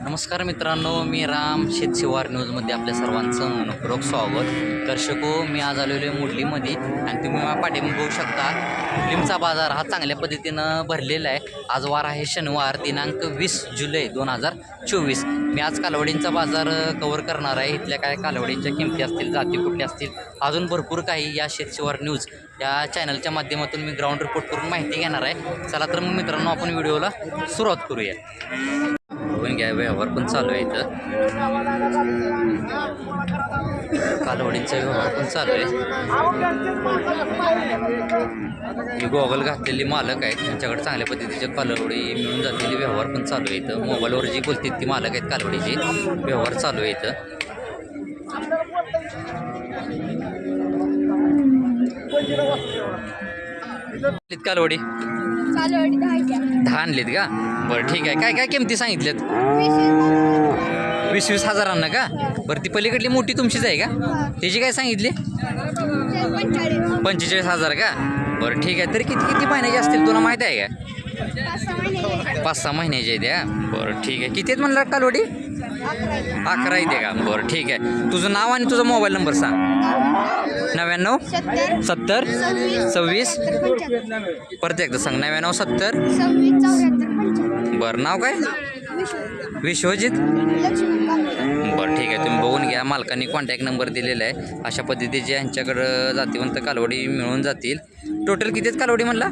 नमस्कार मित्रांनो मी राम शेतशिवार न्यूजमध्ये आपल्या सर्वांचं मनपूर्वक स्वागत. दर्शको मी आज आलेलो आहे मुडलीमध्ये आणि तुम्ही माझ्या पाठीमागे बघू शकता मुडलीमचा बाजार हा चांगल्या पद्धतीनं भरलेला आहे. आज वार आहे शनिवार दिनांक वीस जुलै दोन हजार चोवीस. मी आज कालवडींचा बाजार कवर करणार आहे. इथल्या काय कालवडींच्या किमती असतील जाती कुठल्या असतील अजून भरपूर काही या शेतशिवार न्यूज या चॅनलच्या माध्यमातून मी ग्राउंड रिपोर्ट करून माहिती घेणार आहे. चला तर मग मित्रांनो आपण व्हिडिओला सुरुवात करूया. बघून घ्या व्यवहार पण चालू आहे इथं. कालवडींचा व्यवहार पण चालू आहे. ही गॉगल घातलेली मालक आहेत त्यांच्याकडे चांगल्या पद्धतीच्या कालवडी मिळून जातील व्यवहार पण चालू आहे इथं. मोबाईलवर जी बोलतात ती मालक आहेत कालवडीची. व्यवहार चालू आहे इथं. कालवडी. कालवडी दहाच्या दहा आणलीत का? बरं ठीक आहे. काय काय किमती सांगितल्यात? वीस वीस हजारांना का? बरं ती पलीकडली मोठी तुमचीच आहे का? त्याची काय सांगितली? पंचेचाळीस. पंचेचाळीस हजार का? बरं ठीक आहे. तरी किती किती महिन्याची असतील? तुला माहीत आहे का? पाच सहा महिने पाच सहा महिन्याची आहे त्या बरं ठीक आहे. किती आहेत म्हणलं कालवडी? अकरा येते का? बरं ठीक आहे. तुझं नाव आणि तुझा मोबाईल नंबर सांग. नव्याण्णव? सत्तर? सव्वीस? परत एकदा सांग. नव्याण्णव सत्तर? बरं नाव काय? विश्वजित? बरं ठीक आहे. तुम्ही बघून घ्या. मालकांनी कॉन्टॅक्ट नंबर दिलेला आहे. अशा पद्धतीचे यांच्याकडं जातीवंत कालवडी मिळून जातील. टोटल कितीच कालवडी म्हणला?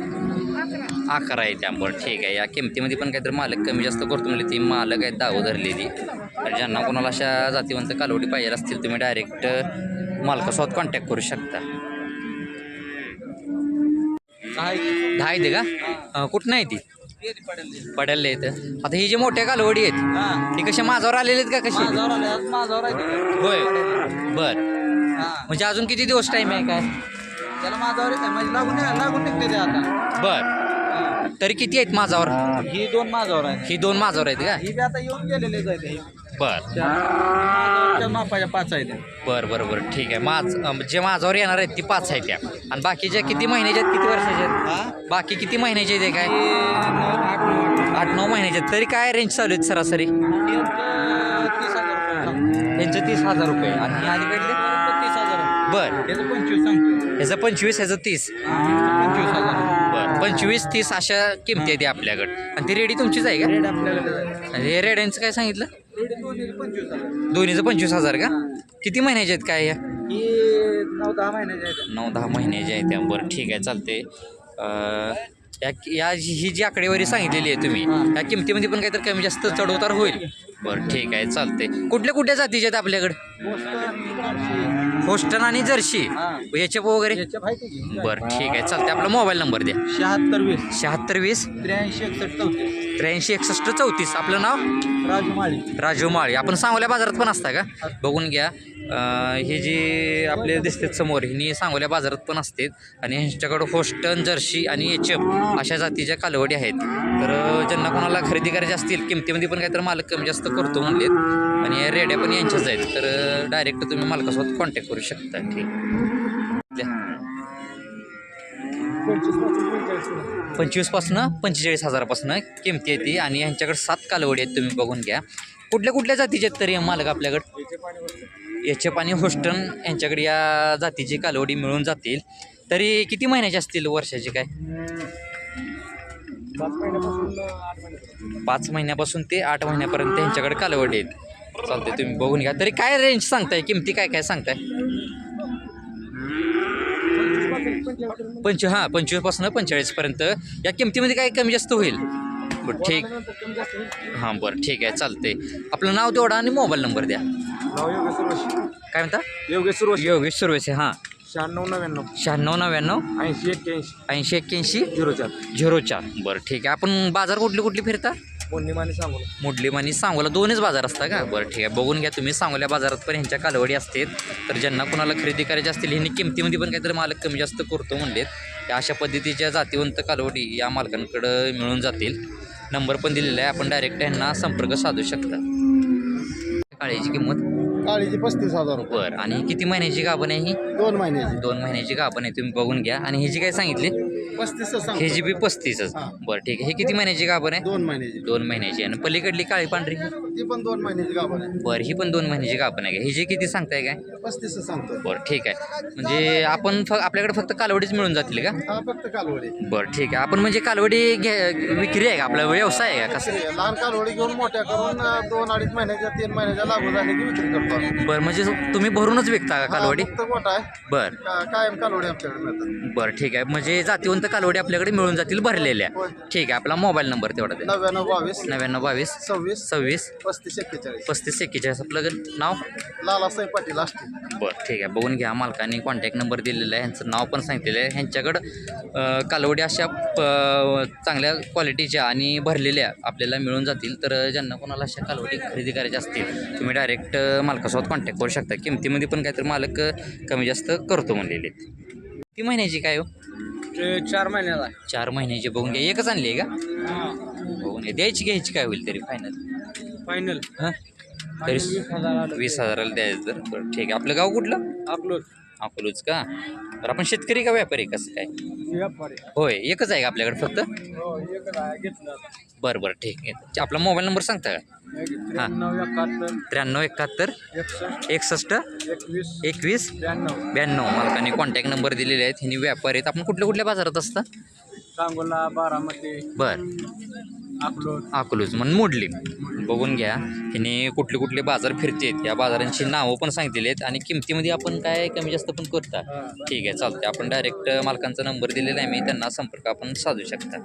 अकरा आहे त्या बरं ठीक आहे. या किमतीमध्ये पण काहीतरी मालक कमी जास्त करतो म्हणजे ती मालक आहेत दावं धरलेली. तर ज्यांना कोणाला अशा जातीवंत कालवडी पाहिजे असतील तुम्ही डायरेक्ट मालकासोबत कॉन्टॅक्ट करू शकता. दहा येते का? कुठं नाही ती? पडायला येतं आता ही जी मोठ्या कालवडी आहेत ती कशा माझ्यावर आलेली आहेत का कशी? होय. बर. म्हणजे अजून किती दिवस टाईम आहे काय? त्याला माझ्यावर म्हणजे लागून लागून निघते ते आता. बर. तरी किती आहेत माझावर ही. दोन माझ्यावर आहे ही दोन माझावर आहेत का? ही बी आता येऊन गेलेले आहेत हे. बर. त्या मापाच्या पाच आहेत. बर बर बर. ठीक आहे. माझ अं, जे माझावर येणार आहेत ती पाच आहेत त्या. आणि बाकीच्या किती महिन्याच्या आहेत किती वर्षाच्या आहेत? हा? बाकी किती महिन्याचे आहेत हे काय? हे नऊ, आठ नऊ आठ. आठ नऊ महिन्याचे आहेत. तरी काय रेंज चालू आहेत सरासरी? यांचं तीस हजार रुपये. सांगतो. यांचं तीस हजार रुपये आणि हे अलीकडले तीस हजार बर. याचं पंचवीस सांगतो ह्याचं पंचवीस ह्याचं तीस. पंचवीस हजार बर. पंचवीस तीस अशा किमती आहेत आपल्याकडे. आणि ती रेडी तुमचीच आहे का? रेट आपल्याला आणि हे रेड्यांचं काय सांगितलं? रेट दोन्ही पंचवीस हजार. दोन्हीचं पंचवीस हजार का? किती महिन्याचे आहेत काय या? ही नऊ दहा महिन्याचे आहेत. नऊ दहा महिन्याचे आहेत त्या. बरं ठीक आहे चालते अं, या या ही जी आकडेवारी सांगितलेली आहे तुम्ही या किमतीमध्ये पण काहीतरी कमी जास्त चढउतार होईल. बरं ठीक आहे चालते कुठल्या कुठल्या जातीचे आहेत आपल्याकडे? होस्टन आणि जर्शी. याचे वगैरे? बरं ठीक आहे चालते आपला मोबाईल नंबर द्या. शहात्तर वीस. शहात्तर वीस? त्र्याऐंशी एकसष्ट चौतीस. त्र्याऐंशी एकसष्ट चौतीस. आपलं नाव? राजू माळी. राजू माळी. आपण सांगोल्या बाजारात पण असता का? बघून घ्या. ही जी आपले दिसतात समोर हिनी सांगोल्या बाजारात पण असतात आणि ह्यांच्याकडं होस्टन जर्शी आणि एच एफ अशा जातीच्या कालवडी आहेत. तर ज्यांना कोणाला खरेदी करायचे असतील किमतीमध्ये पण काहीतरी मालक कमी जास्त करतो म्हणलेत. आणि रेड्या पण यांच्याच आहेत. तर डायरेक्ट तुम्ही मालकासोबत कॉन्टॅक्ट करू शकता. ठीक. पंचवीसपासनं पंचेचाळीस हजारापासून किमती येते आणि यांच्याकडे सात कालवडी आहेत तुम्ही बघून घ्या. कुठल्या कुठल्या जातीचे आहेत तरी मालक आपल्याकडे? याचे पाणी होस्टन यांच्याकडे या जातीची कालवडी मिळून जातील. तरी किती महिन्याचे असतील वर्षाचे काय? पाच महिन्यापासून ते आठ महिन्यापर्यंत यांच्याकडे कालवडी आहेत. चालते तुम्ही बघून घ्या. तरी काय रेंज सांगताय? किमती काय काय सांगताय? पंच हां पंचवीसपासून पंचेचाळीसपर्यंत. या किमतीमध्ये काय कमी जास्त होईल? बरं ठीक. हां बरं ठीक आहे चालते आपलं नाव तेवढा आणि मोबाईल नंबर द्या. सुरवशी काय म्हणता? योगेश सुरवशी योगेश सुरवेसे हां. शहाण्णव नव्याण्णव. शहाण्णव नव्याण्णव. ऐंशी एक्क्याऐंशी. ऐंशी एक्क्याऐंशी. झिरो चार. झिरो चार. बरं ठीक आहे. आपण बाजार कुठली कुठली फिरता? पौर्णिमाने सांगू मुडलीम आणि सांगोला. दोनच बाजार असतात का? बरं ठीक आहे. बघून घ्या तुम्ही. सांगोल्या बाजारात पण ह्यांच्या कालवडी असतात. तर ज्यांना कोणाला खरेदी करायची असतील ह्यांनी किमतीमध्ये पण काहीतरी मालक कमी जास्त करतो म्हणलेत. अशा पद्धतीच्या जातीवंत कालवडी या मालकांकडं मिळून जातील. नंबर पण दिलेला आहे. आपण डायरेक्ट ह्यांना संपर्क साधू शकता. काळीची किंमत काळीची पस्तीस हजार रुपये. बरं आणि किती महिन्याची गाभण आहे ही? दोन महिन्याची. दोन महिन्याची गाभण आहे तुम्ही बघून घ्या. आणि ह्याची काय सांगितली? पस्तीस हे जी बी पस्तीसच. हा. बरं ठीक आहे. हे किती महिन्याची गाभण आहे? दोन महिन्याची. दोन महिन्याची आणि पलीकडली काळी पांढरी? ती पण दोन महिन्याची गाभण आहे. बरं ही पण दोन महिन्याची गाभण आहे? ही जी किती सांगताय काय? पस्तीस सांगतो. बरं ठीक आहे. म्हणजे आपण फ आपल्याकडे फक्त कालवडीच मिळून जातील का? हा फक्त कालवडी. बरं ठीक आहे. आपण म्हणजे कालवडी घे विक्री आहे का? आपला व्यवसाय आहे का? कसं? लहान कालवडी घेऊन मोठ्या करून अं, दोन अडीच महिन्याच्या तीन महिन्याच्या लागू झाली की विक्री करतो. बरं म्हणजे तुम्ही भरूनच विकता का कालवडी? फक्त मोठा आहे. बरं. का- कायम कालवडी आमच्याकडे मिळतात. बरं ठीक आहे. म्हणजे जातीवंत कालवडी आपल्याकडे मिळून जातील भरलेल्या. होय. ठीक आहे आपला मोबाईल नंबर तेवढा द्या. नव्याण्णव बावीस. नव्याण्णव बावीस. सव्वीस. सव्वीस. पस्तीस एक्केचाळीस. पस्तीस एक्केचाळीस. आपलं नाव? लालासाहेब पाटील बरं ठीक आहे. बघून घ्या. मालकाने कॉन्टॅक्ट नंबर दिलेला आहे. ह्यांचं नाव पण सांगितलेलं आहे. ह्यांच्याकडं अं, कालवडी अशा प- चांगल्या क्वालिटीच्या आणि भरलेल्या आपल्याला मिळून जातील. तर ज्यांना कोणाला अशा कालवडी खरेदी करायच्या असतील तुम्ही डायरेक्ट मालकासोबत कॉन्टॅक्ट करू शकता? किमतीमध्ये पण काहीतरी मालक कमी जास्त करतो म्हणलेले ती महिन्याची काय हो? चार महिन्याला चार महिन्याची बघून घ्या. एकच आणली आहे का? बघून घ्या. द्यायची घ्यायची काय होईल तरी फायनल फायनल हां? तरी वीस हजाराला द्यायचं तर. बरं ठीक आहे. आपलं गाव कुठलं? आपलं अकोलूच का? तर आपण शेतकरी का व्यापारी कसं काय? व्यापारी. होय एकच आहे का आपल्याकडे फक्त? हो घेतलं बरं बरं ठीक आहे. आपला मोबाईल नंबर सांगता का? त्र्याण्णव एकाहत्तर. त्र्याण्णव एकाहत्तर एकसष्ट. एकसष्ट एकवीस. ब्याण्णव. मालकाने कॉन्टॅक्ट नंबर दिलेले आहेत. ह्यांनी व्यापारी आहेत. आपण कुठल्या कुठल्या बाजारात असता? सांगोला बारामती. बरं. अकलोज म्हणून मोडली. बघून घ्या. ह्याने कुठले कुठले बाजार फिरतेत या बाजारांची नावं पण सांगितलेली आहेत आणि किमतीमध्ये आपण काय कमी जास्त पण करता ठीक आहे चालते आपण डायरेक्ट मालकांचा नंबर दिलेला आहे. मी त्यांना संपर्क आपण साधू शकता.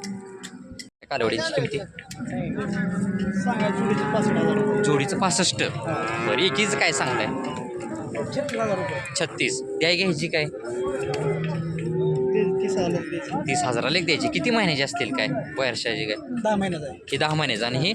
कालवडीची किमती? जोडीचं पासष्ट. बरं एकीच काय सांगताय? छत्तीस. द्याय घ्यायची काय? तीस हजाराला एक द्यायची. किती महिन्याची असतील काय? वर्षाची काय? दहा महिन्यात आहे. ही दहा महिन्याचं. आणि ही?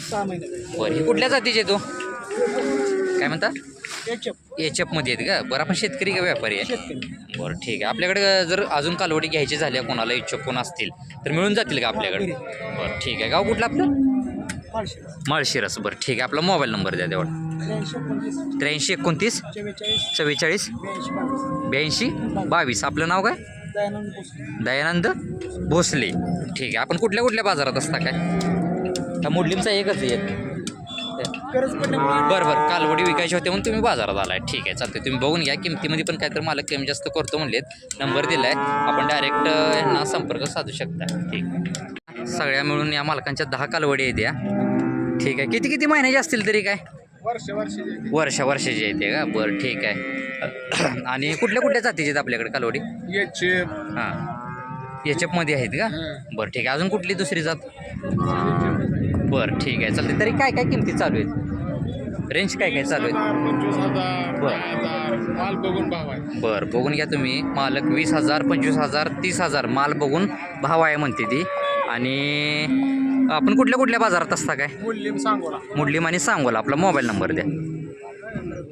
सहा महिन्यात बरं ही कुठल्या जातीचे तो? काय म्हणता? आहे एच मध्ये आहेत का? बरं आपण शेतकरी का व्यापारी आहे? बरं ठीक आहे. आपल्याकडे जर अजून कालवडी घ्यायची झाल्या कोणाला इच्छुक कोण असतील तर मिळून जातील का आपल्याकडे? बरं ठीक आहे. गाव कुठलं आपलं? माळशिरस. बरं ठीक आहे. आपला मोबाईल नंबर द्या तेवढा. त्र्याऐंशी एकोणतीस. चव्वेचाळीस. ब्याऐंशी बावीस. आपलं नाव काय? दयानंद भोसले. दयानंद भोसले. ठीक आहे. आपण कुठल्या कुठल्या बाजारात असता काय? त्या मुडलिमचा एकच आहे बरं बरं. कालवडी विकायची होते म्हणून तुम्ही बाजारात आलाय. ठीक आहे. चालते तुम्ही बघून घ्या. किमतीमध्ये पण काहीतरी मालक कमी जास्त करतो म्हणलेत. नंबर दिलाय. आपण डायरेक्ट यांना संपर्क साधू शकता. ठीक. आहे. सगळ्या मिळून या मालकांच्या दहा कालवडी आहेत या. ठीक आहे. किती किती महिन्याचे असतील तरी काय? वर्ष वर्षी वर्षा वर्षाची येते का? बरं ठीक आहे. आणि कुठल्या कुठल्या जातीचे आहेत आपल्याकडे कालवडी याचे हां. याच्यामध्ये आहेत का? बरं ठीक आहे. अजून कुठली दुसरी जात? बरं ठीक आहे. चालते तरी काय काय किमती चालू आहेत? रेंज काय काय चालू आहेत? पंचवीस हजार बरं. माल बघून भाव आहे. बरं बघून घ्या तुम्ही. मालक वीस हजार पंचवीस हजार तीस हजार. माल बघून भाव आहे म्हणते ती. आणि आपण कुठल्या कुठल्या बाजारात असता काय? मुलीम सांगोला. मुडलीम आणि सांगोला. आपला मोबाईल नंबर द्या.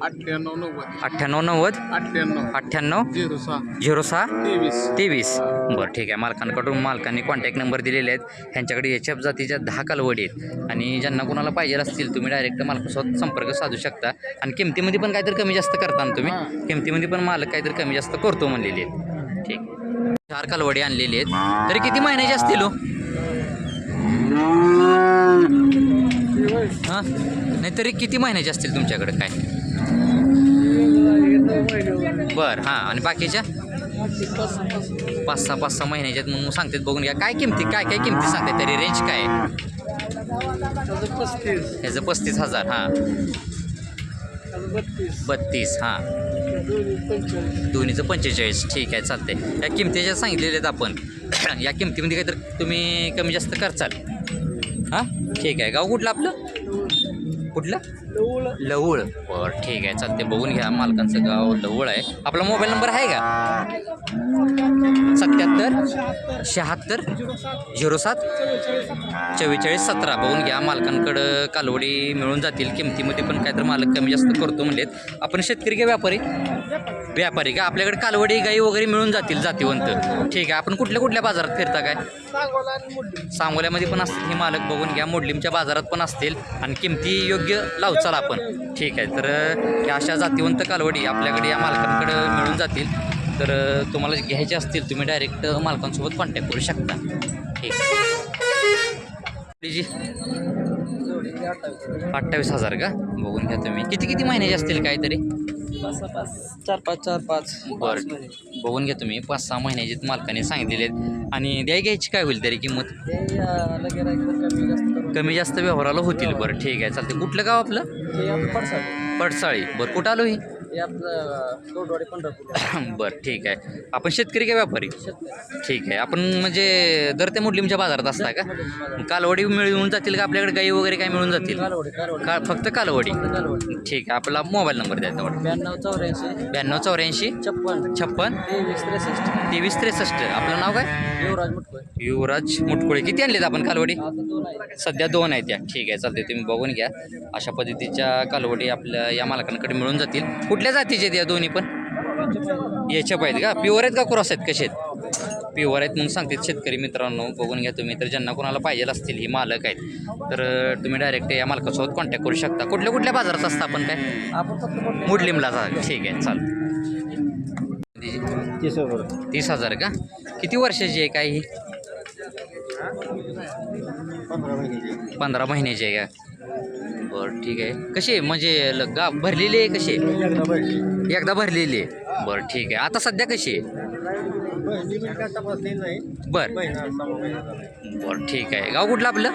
अठ्ठ्याण्णव नव्वद. अठ्ठ्याण्णव नव्वद. अठ्ठ्याण्णव. अठ्ठ्याण्णव. झिरो सहा. झिरो सहा. तेवीस. तेवीस. बरं ठीक आहे. मालकांकडून मालकांनी कॉन्टॅक्ट नंबर दिलेले आहेत. ह्यांच्याकडे एच एफ जातीच्या दहा कालवडी आहेत. आणि ज्यांना कोणाला पाहिजे असतील तुम्ही डायरेक्ट मालकासोबत संपर्क साधू शकता. आणि किमतीमध्ये पण काहीतरी कमी जास्त करता ना तुम्ही. किमतीमध्ये पण मालक काहीतरी कमी जास्त करतो म्हणलेले आहेत. ठीक. चार कालवडी आणलेली आहेत. तरी किती महिन्याचे असतील हो? हां? नाही तरी किती महिन्याचे असतील तुमच्याकडे? काय? बरं हां. आणि बाकीच्या? पाच सहा पाच सहा महिन्याच्यात मग सांगतात बघून घ्या. काय किमती काय काय किमती सांगतात तरी? रेंज काय आहे? ह्याचं पस्तीस हजार हां. बत्तीस हां. दोन्हीचं पंचेचाळीस. ठीक आहे चालते या किमतीच्या सांगितलेले सांगितलेल्या आहेत आपण. या किमतीमध्ये काहीतरी तुम्ही कमी जास्त करचाल हां? ठीक आहे. गाव कुठलं आपलं? कुठलं? लवळ. बरं ठीक आहे. चालते बघून घ्या मालकांचं गाव लवळ आहे. आपला मोबाईल नंबर आहे का? सत्याहत्तर शहात्तर झिरो सात चव्वेचाळीस सतरा. बघून घ्या मालकांकडं कालवडी मिळून जातील. किमतीमध्ये पण काहीतरी मालक कमी जास्त करतो म्हणलेत. आपण शेतकरी का व्यापारी? व्यापारी का? आपल्याकडे कालवडी गाई वगैरे मिळून जातील जातीवंत. ठीक आहे आपण कुठल्या कुठल्या बाजारात फिरता काय? सांगोल्यामध्ये पण असतील हे मालक. बघून घ्या मोडलीमच्या बाजारात पण असतील. आणि किमती योग्य लावचाल आपण. ठीक आहे तर अशा जातीवंत कालवडी आपल्याकडे या मालकांकडे मिळून जातील. तर तुम्हाला घ्यायचे असतील तुम्ही डायरेक्ट मालकांसोबत कॉन्टॅक्ट करू शकता. ठीक. जी अठ्ठावीस हजार का? बघून घ्या तुम्ही. किती किती महिन्याचे असतील काहीतरी? पाच चार पाच चार पाच. बरं. बघून घ्या तुम्ही. पाच सहा महिन्याचे मालकाने सांगितलेले आहेत. आणि द्याय घ्यायची काय होईल तरी किंमत? कमी जास्त व्यवहाराला होतील. बरं ठीक आहे. चालते कुठलं गाव आपलं? पडसाळी. बरं कुठं आलो ही? आपलं कोटवाडी पंढरपूर. बरं ठीक आहे. आपण शेतकरी का व्यापारी? ठीक आहे. आपण म्हणजे दर ते मुस्लिमच्या बाजारात असता का? कालवडी मिळून जातील का आपल्याकडे? गाई वगैरे काय मिळून जातील? कालवडी कालवडी. का फक्त कालवडी. कालवडी. ठीक आहे. आपला मोबाईल नंबर द्या तेवढा. ब्याण्णव चौऱ्याऐंशी. ब्याण्णव चौऱ्याऐंशी. छप्पन. छप्पन. तेवीस त्रेसष्ट. तेवीस त्रेसष्ट. आपलं नाव काय? युवराज मुटकोय युवराज मुटकुळे. किती आणलेत आपण कालवडी? आता दोन आहे सध्या दोन आहेत त्या ठीक आहे. चालते तुम्ही बघून घ्या. अशा पद्धतीच्या कालवडी आपल्या या मालकांकडे मिळून जातील. कुठल्या जातीचे आहेत या दोन्ही पण? याच्या पाहिजे का? प्युअर आहेत का क्रॉस आहेत कसे आहेत प्युअर आहेत म्हणून सांगतात शेतकरी मित्रांनो. बघून घ्या तुम्ही. तर ज्यांना कोणाला पाहिजे असतील ही मालक आहेत. तर तुम्ही डायरेक्ट या मालकासोबत कॉन्टॅक्ट करू शकता. कुठल्या कुठल्या बाजारात असता आपण काय? मुडलिमला जा. ठीक आहे चाल तीस हजार का? किती वर्षाची आहे काय ही? पंधरा महिन्याची आहे का? बरं ठीक आहे. कशी आहे? म्हणजे ल- गा भरलेली आहे कशी आहे? एकदा भरलेली आहे? बरं ठीक आहे. आता सध्या कशी आहे? बरं. बरं ठीक आहे. गाव कुठलं आपलं?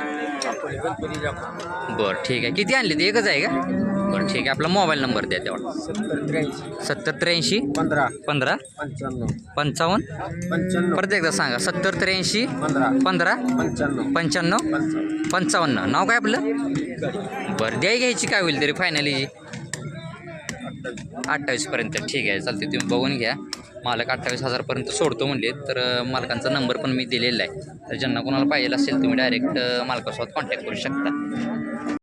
बरं ठीक आहे. किती आणली ते? एकच आहे का? बरं ठीक आहे. आपला मोबाईल नंबर द्या तेवढा. सत्तर त्र्याऐंशी. सत्तर त्र्याऐंशी पंधरा. पंधरा. पंच्याण्णव. पंचावन्न. पंच्याण्णव. परत एकदा सांगा. सत्तर त्र्याऐंशी. पंधरा. पंधरा. पंच्याण्णव. पंच्याण्णव. पंचावन्न. पंचावन्न. नाव काय आपलं? बरं द्याय घ्यायची काय होईल तरी फायनली अठ्ठावीसपर्यंत ठीक आहे. चालते तुम्ही बघून घ्या. मालक अठ्ठावीस हजारपर्यंत सोडतो म्हणले तर मालकांचा नंबर पण मी दिलेला आहे. तर ज्यांना कोणाला पाहिजे असेल तुम्ही डायरेक्ट मालकासोबत कॉन्टॅक्ट करू शकता.